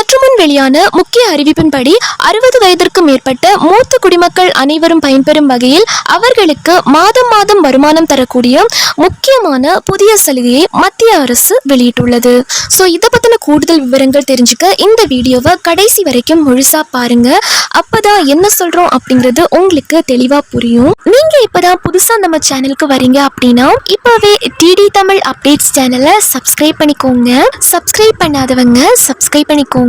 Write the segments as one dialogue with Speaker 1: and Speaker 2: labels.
Speaker 1: சற்று முன் வெளியான முக்கிய அறிவிப்பின்படி அறுபது வயதிற்கு மேற்பட்ட மூத்த குடிமக்கள் அனைவரும் பயன்பெறும் வகையில் அவர்களுக்கு மாதம் மாதம் வருமானம் தரக்கூடிய முக்கியமான புதிய சலுகையை மத்திய அரசு வெளியிட்டுள்ளது. ஸோ இதை பற்றின கூடுதல் விவரங்கள் தெரிஞ்சுக்க இந்த வீடியோவை கடைசி வரைக்கும் முழுசா பாருங்க. அப்பதான் என்ன சொல்றோம் அப்படிங்கிறது உங்களுக்கு தெளிவா புரியும். நீங்க இப்பதான் புதுசா நம்ம சேனலுக்கு வரீங்க அப்படின்னா இப்பவே டிடி தமிழ் அப்டேட்ஸ் சேனலை சப்ஸ்கிரைப் பண்ணிக்கோங்க. சப்ஸ்கிரைப் பண்ணாதவங்க சப்ஸ்கிரைப் பண்ணிக்கோங்க.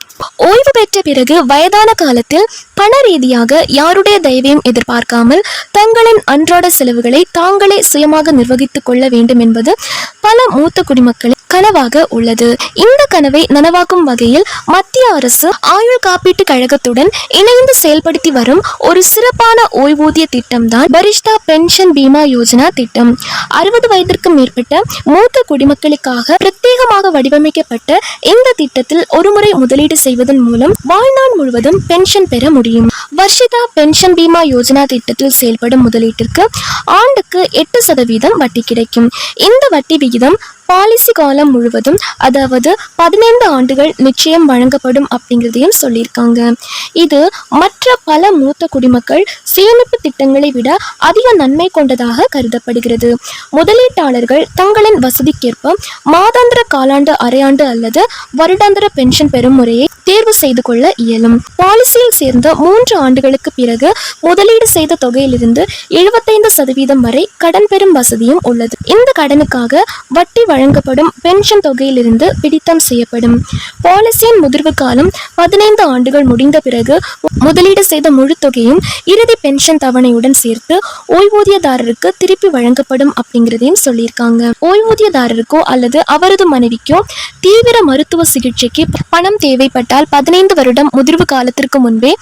Speaker 1: ஓய்வு பெற்ற பிறகு வயதான காலத்தில் பண ரீதியாக யாருடைய தயவையும் எதிர்பார்க்காமல் தங்களின் அன்றாட செலவுகளை தாங்களே சுயமாக நிர்வகித்துக் கொள்ள வேண்டும் என்பது பல மூத்த குடிமக்களின் கனவாக உள்ளது. இந்த கனவை நனவாக்கும் வகையில் மத்திய அரசு ஆயுள் காப்பீட்டு கழகத்துடன் இணைந்து செயல்படுத்தி வரும் ஒரு சிறப்பான ஓய்வூதிய திட்டம்தான் பரிஷ்டா பென்ஷன் பீமா யோஜனா திட்டம். அறுபது வயதிற்கு மேற்பட்ட மூத்த குடிமக்களுக்காக பிரத்யேகமாக வடிவமைக்கப்பட்ட இந்த திட்டத்தில் ஒருமுறை முதலீடு செய்ய செய்வதன் மூலம் வாழ்நாள் முழுவதும் பென்ஷன் பெற முடியும். வர்ஷிதா பென்ஷன் பீமா யோஜனா திட்டத்தில் செயல்படும் முதலீட்டிற்கு ஆண்டுக்கு எட்டு சதவீதம் வட்டி கிடைக்கும். இந்த வட்டி விகிதம் பாலிசி காலம் முழுவதும் அதாவது பதினைந்து ஆண்டுகள் நிச்சயம் வழங்கப்படும் அப்படிங்கிறதையும் சொல்லியிருக்காங்க. இது மற்ற பல மூத்த குடிமக்கள் சேமிப்பு திட்டங்களை விட அதிக நன்மை கொண்டதாக கருதப்படுகிறது. முதலீட்டாளர்கள் தங்களின் வசதிக்கேற்ப மாதாந்திர காலாண்டு அரையாண்டு அல்லது வருடாந்திர பென்ஷன் பெறும் முறையை தேர்வு செய்து கொள்ள இயலும். பாலிசியில் சேர்ந்த மூன்று ஆண்டுகளுக்கு பிறகு முதலீடு செய்த தொகையிலிருந்து எழுபத்தைந்து சதவீதம் வரை கடன் பெறும் வசதியும் உள்ளது. இந்த கடனுக்காக வட்டி வழங்கப்படும் பென்ஷன் தொகையிலிருந்து பிடித்தம் செய்யப்படும். பாலிசியின் முதிர்வு காலம் பதினைந்து ஆண்டுகள் முடிந்த பிறகு முதலீடு செய்த முழு தொகையும் இறுதி பென்ஷன் தவணையுடன் சேர்த்து ஓய்வூதியதாரருக்கு திருப்பி வழங்கப்படும் அப்படிங்கிறதையும் சொல்லியிருக்காங்க. ஓய்வூதியதாரருக்கோ அல்லது அவரது மனைவிக்கோ தீவிர மருத்துவ சிகிச்சைக்கு பணம் தேவைப்பட்டால் பதினைந்து வருடம் முதிர்வு காலத்திற்கு முன்பே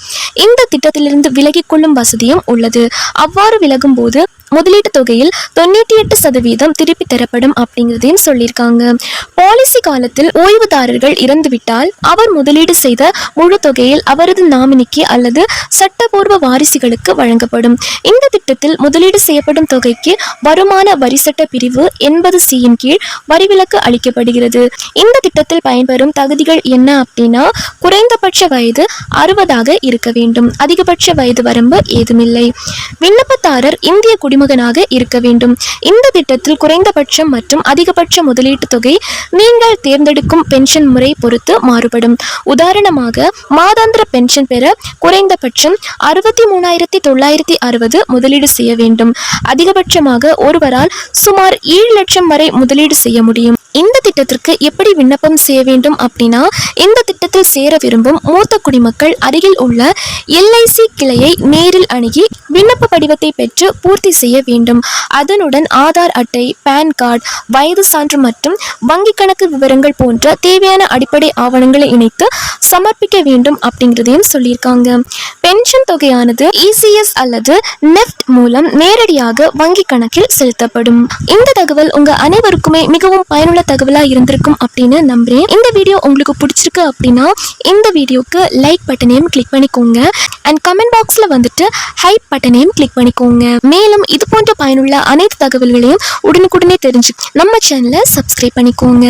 Speaker 1: இந்த திட்டத்திலிருந்து விலகிக் கொள்ளும் வசதியும் உள்ளது. அவ்வாறு விலகும் போது முதலீட்டு தொகையில் தொண்ணூற்றி எட்டு சதவீதம் திருப்பி தரப்படும் அப்படிங்கிறதையும் சொல்லியிருக்காங்க. பாலிசி காலத்தில் ஓய்வுதாரர்கள் இறந்துவிட்டால் அவர் முதலீடு செய்த முழு தொகையில் அவரது நாமினிக்கு அல்லது சட்டபூர்வ வாரிசுகளுக்கு வழங்கப்படும். இந்த திட்டத்தில் முதலீடு செய்யப்படும் தொகைக்கு வருமான வரி சட்ட பிரிவு எண்பது சியின் கீழ் வரிவிலக்கு அளிக்கப்படுகிறது. இந்த திட்டத்தில் பயன்பெறும் தகுதிகள் என்ன அப்படின்னா குறைந்தபட்ச வயது அறுபதாக இருக்க வேண்டும். அதிகபட்ச வயது வரம்பு ஏதுமில்லை. விண்ணப்பதாரர் இந்திய குடி மறைமுகனாக இருக்க வேண்டும். இந்த திட்டத்தில் குறைந்தபட்சம் மற்றும் அதிகபட்ச முதலீட்டு தொகை நீங்கள் தேர்ந்தெடுக்கும் பென்ஷன் முறை பொறுத்து மாறுபடும். உதாரணமாக மாதாந்திர பென்ஷன் பெற குறைந்தபட்சம் அறுபத்தி மூணாயிரத்தி தொள்ளாயிரத்தி அறுபது முதலீடு செய்ய வேண்டும். அதிகபட்சமாக ஒருவரால் சுமார் ஏழு லட்சம் வரை முதலீடு செய்ய முடியும். இந்த திட்டத்திற்கு எப்படி விண்ணப்பம் செய்ய வேண்டும் அப்படின்னா இந்த திட்டத்தில் சேர விரும்பும் மூத்த குடிமக்கள் அருகில் உள்ள எல்ஐசி கிளையை நேரில் அணுகி விண்ணப்ப படிவத்தை பெற்று பூர்த்தி செய்ய வேண்டும். அதனுடன் ஆதார் அட்டை பான் கார்டு வயது சான்று மற்றும் வங்கி கணக்கு விவரங்கள் போன்ற தேவையான அடிப்படை ஆவணங்களை இணைத்து சமர்ப்பிக்க வேண்டும் அப்படிங்கிறதையும் சொல்லியிருக்காங்க. பென்ஷன் தொகையானது இசிஎஸ் அல்லது நெஃப்ட் மூலம் நேரடியாக வங்கி கணக்கில் செலுத்தப்படும். இந்த தகவல் உங்க அனைவருக்குமே மிகவும் பயனுள்ள தகவலா இருந்திருக்கும் அப்படின்னு நம்புறேன். இந்த வீடியோ உங்களுக்கு பிடிச்சிருக்கு அப்படின்னா இந்த வீடியோக்கு லைக் பட்டனையும் கிளிக் பண்ணிக்கோங்க. அண்ட் கமெண்ட் பாக்ஸ்ல வந்துட்டு ஹைப் பட்டனையும் கிளிக் பண்ணிக்கோங்க. மேலும் இது போன்ற பயனுள்ள அனைத்து தகவல்களையும் உடனுக்குடனே தெரிஞ்சு நம்ம சேனலை சப்ஸ்கிரைப் பண்ணிக்கோங்க.